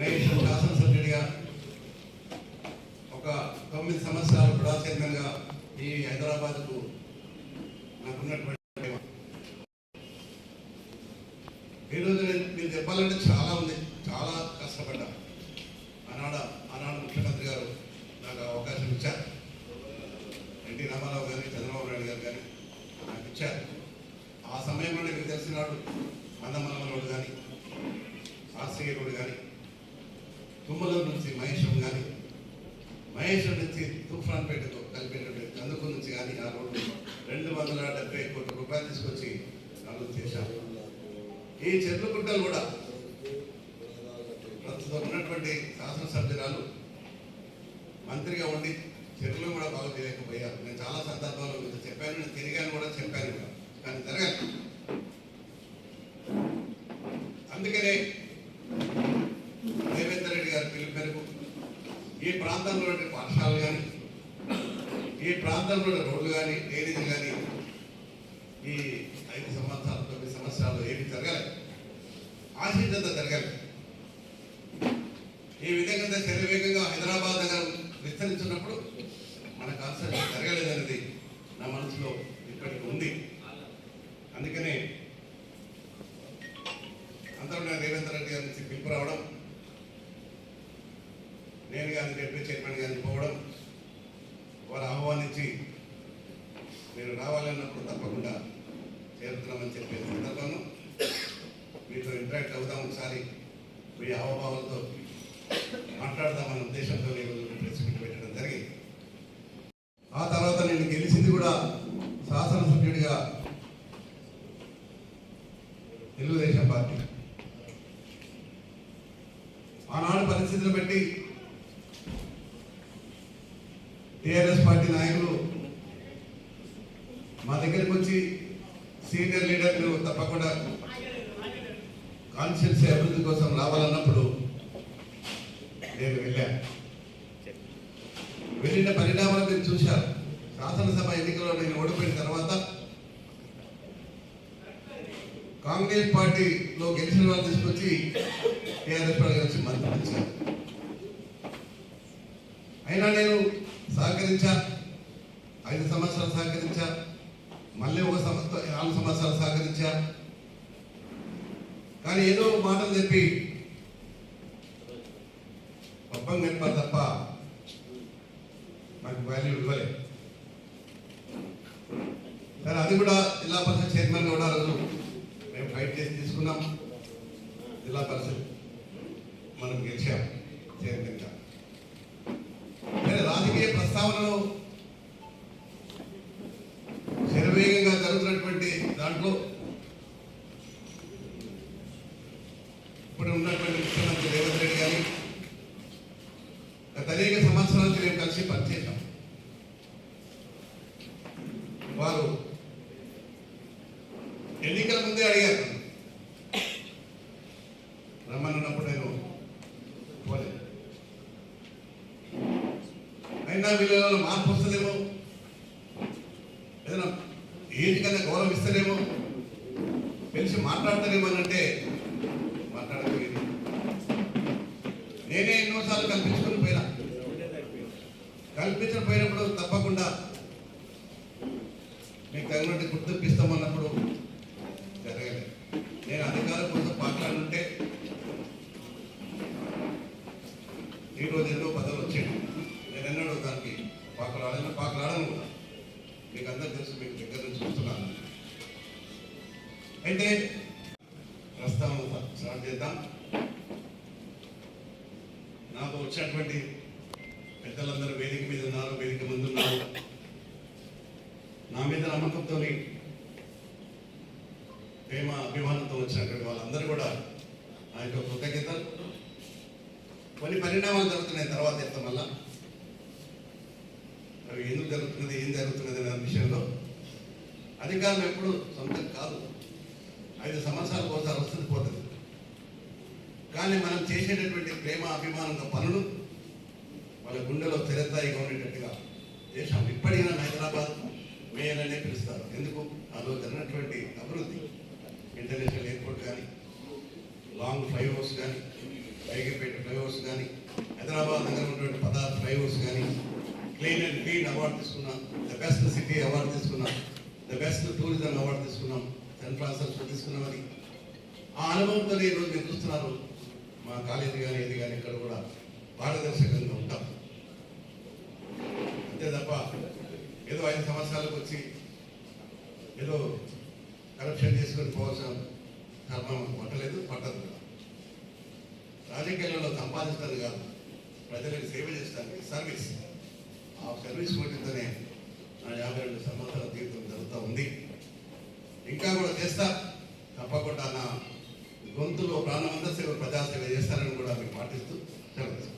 మహేష్ శాసనసభ్యుడిగా ఒక తొమ్మిది సంవత్సరాలు కూడా చైర్మన్గా ఈ హైదరాబాద్కు నాకున్నటువంటి ఈరోజు నేను మీరు చెప్పాలంటే చాలా ఉంది. చాలా కష్టపడ్డా ఆనాడ ఆనాడు ముఖ్యమంత్రి గారు నాకు అవకాశం ఇచ్చారు. ఎన్టీ రామారావు గారి చంద్రబాబు నాయుడు గారు కానీ నాకు ఇచ్చారు. ఆ సమయంలో మీకు తెలిసినాడు మందమలమనుడు కానీ ఆర్సీఏ రోడ్డు కానీ తుమ్మలూరు నుంచి మహేశ్వరం కానీ మహేశ్వరం నుంచి తుఫాన్పేటతో కలిపేటటువంటి కందుకు నుంచి కానీ ఆ రోడ్డు రెండు వందల డెబ్బై కోట్ల రూపాయలు తీసుకొచ్చి అభివృద్ధి చేశాం ఈ చెట్లు గుట్టలు కూడా ప్రస్తుతం ఉన్నటువంటి శాసనసభ్యురాలు మంత్రిగా ఉండి చెట్లు కూడా బాగా చేయలేకపోయారు. నేను చాలా సందర్భాల్లో మీతో చెప్పాను నేను తిరిగాను కూడా చెప్పాను కానీ జరగాలి అందుకనే రేవంత్ రెడ్డి గారి పిలుపు మేరకు ఈ ప్రాంతంలో ఉండే పాఠశాలలు కానీ ఈ ప్రాంతంలో రోడ్లు కానీ డ్రైనేజీలు కానీ ఈ ఐదు సంవత్సరాలు తొమ్మిది సంవత్సరాలు ఏమి జరగాలి. ఆశించంత జరగాలి. ఈ విధంగా శరవేగంగా హైదరాబాద్ నగరం విస్తరించినప్పుడు మన కాన్సెప్ట్ జరగలేదనేది నా మనసులో ఇప్పటికి ఉంది. అందుకనే అందరూ నేను రేవంత్ రెడ్డి గారి నుంచి పిలుపు రావడం నేను కానీ డిప్యూటీ చైర్మన్ గారిని పోవడం వారు ఆహ్వానించి మీరు రావాలన్నప్పుడు తప్పకుండా చేరుతున్నామని చెప్పే సందర్భంలో మీతో ఇంటరాక్ట్ అవుదాం ఒకసారి. మీ హావభావాలతో మాట్లాడదామనే ఉద్దేశంతో ఈరోజు ప్రెస్ మీట్ పెట్టడం జరిగింది. ఆ తర్వాత నేను గెలిచింది కూడా శాసనసభ్యుడిగా తెలుగుదేశం పార్టీ. ఆనాడు పరిస్థితులు బట్టి టిఆర్ఎస్ పార్టీ నాయకులు మా దగ్గరికి వచ్చి సీనియర్ లీడర్లు తప్పకుండా కాన్స్టిట్యూన్సీ అభివృద్ధి కోసం రావాలన్నప్పుడు నేను వెళ్ళాను. వెళ్ళిన పరిణామాలు మీరు చూశారు. శాసనసభ ఎన్నికల్లో నేను ఓడిపోయిన తర్వాత కాంగ్రెస్ పార్టీలో గెలిచిన వాళ్ళు తీసుకొచ్చి టీఆర్ఎస్ పార్టీ వచ్చి మంత్రి అయినా నేను సహకరించా ఐదు సంవత్సరాలు సహకరించా మళ్ళీ ఒక సంవత్సరం నాలుగు సంవత్సరాలు సహకరించా కానీ ఏదో మాటలు చెప్పి పబ్బం గడిపారు తప్ప నాకు వాల్యూ ఇవ్వలే. కానీ అది కూడా జిల్లా పరిషత్ చైర్మన్ కూడా రోజు మేము ఫైట్ చేసి తీసుకున్నాం. జిల్లా పరిషత్ మనం గెలిచాం. చైర్మన్గా. ప్రస్తావనలో శరవేగంగా జరుగుతున్నటువంటి దాంట్లో ఇప్పుడు ఉన్నటువంటి ముఖ్యమంత్రి రేవంత్ రెడ్డి గారు గత అనేక సంవత్సరాల నుంచి మేము కలిసి పనిచేశాం. వారు ఎన్నికల ముందే అడిగారు. అయినా విలువలో మార్పు వస్తుందేమో ఏదైనా ఏది కన్నా గౌరవం ఇస్తేనేమో పిలిచి మాట్లాడతారేమో అని అంటే మాట్లాడగలిగింది నేనే ఎన్నోసార్లు కల్పించుకుని పోయినా. కల్పించకపోయినప్పుడు తప్పకుండా మీకు తగినట్టు గుర్తింపు మీకు అందరూ తెలుసు మీకు దగ్గర నుంచి చూస్తున్నాను. అయితే ప్రస్తావన స్టార్ట్ చేద్దాం. నాకు వచ్చినటువంటి పెద్దలందరూ వేదిక మీద ఉన్నారు వేదిక ముందు ఉన్నారు. నా మీద నమ్మకంతో ప్రేమ అభిమానంతో వచ్చినటువంటి వాళ్ళందరూ కూడా ఆయన యొక్క కొన్ని పరిణామాలు జరుగుతున్నాయి తర్వాత చెప్తాం మళ్ళా. అవి ఎందుకు జరుగుతున్నది ఏం జరుగుతున్నది అనే విషయంలో అధికారం ఎప్పుడు సొంతం కాదు. ఐదు సంవత్సరాలకు ఒకసారి వస్తుంది పోతుంది. కానీ మనం చేసేటటువంటి ప్రేమ అభిమానంతో పనులు వాళ్ళ గుండెలో స్థిరస్థాయిగా ఉండేటట్టుగా చేశాం ఇప్పటికైనా హైదరాబాద్ మేయర్ అనే పిలుస్తారు. ఎందుకు? అందులో జరిగినటువంటి అభివృద్ధి ఇంటర్నేషనల్ ఎయిర్పోర్ట్ కానీ లాంగ్ ఫ్లైఓవర్స్ కానీ బైగపేట ఫ్లైఓవర్స్ కానీ హైదరాబాద్ దగ్గర ఉన్నటువంటి పదహారు ఫ్లైఓవర్స్ కానీ క్లీన్ అండ్ క్లీన్ అవార్డు తీసుకున్నాం. ద బెస్ట్ సిటీ అవార్డు తీసుకున్నాం. ద బెస్ట్ టూరిజం అవార్డు తీసుకున్నాం. సెంట్ ఫ్రాన్సిస్ తీసుకున్నామని. ఆ అనుభవంతో ఈరోజు మీరు చూస్తున్నారు. మా కాలేజీ కానీ ఇది కానీ ఇక్కడ కూడా పారదర్శకంగా ఉంటాం. అంతే తప్ప ఏదో ఐదు సంవత్సరాలకు వచ్చి ఏదో కరప్షన్ చేసుకొని పోవాల్సిన కర్మం పట్టలేదు పట్టదు. రాజకీయాల్లో రాజకీయాలలో సంపాదించడం కాదు. ప్రజలకు సేవ చేస్తానికి సర్వీస్ ఆ సర్వీస్ కోటితోనే నా యాభై రెండు సంవత్సరాల తీర్థం జరుగుతూ ఉంది. ఇంకా కూడా చేస్తా. తప్పకుండా నా గొంతులో ప్రాణమంతా సేవ ప్రజాసేవ చేస్తారని కూడా మీకు పాటిస్తూ సెలవు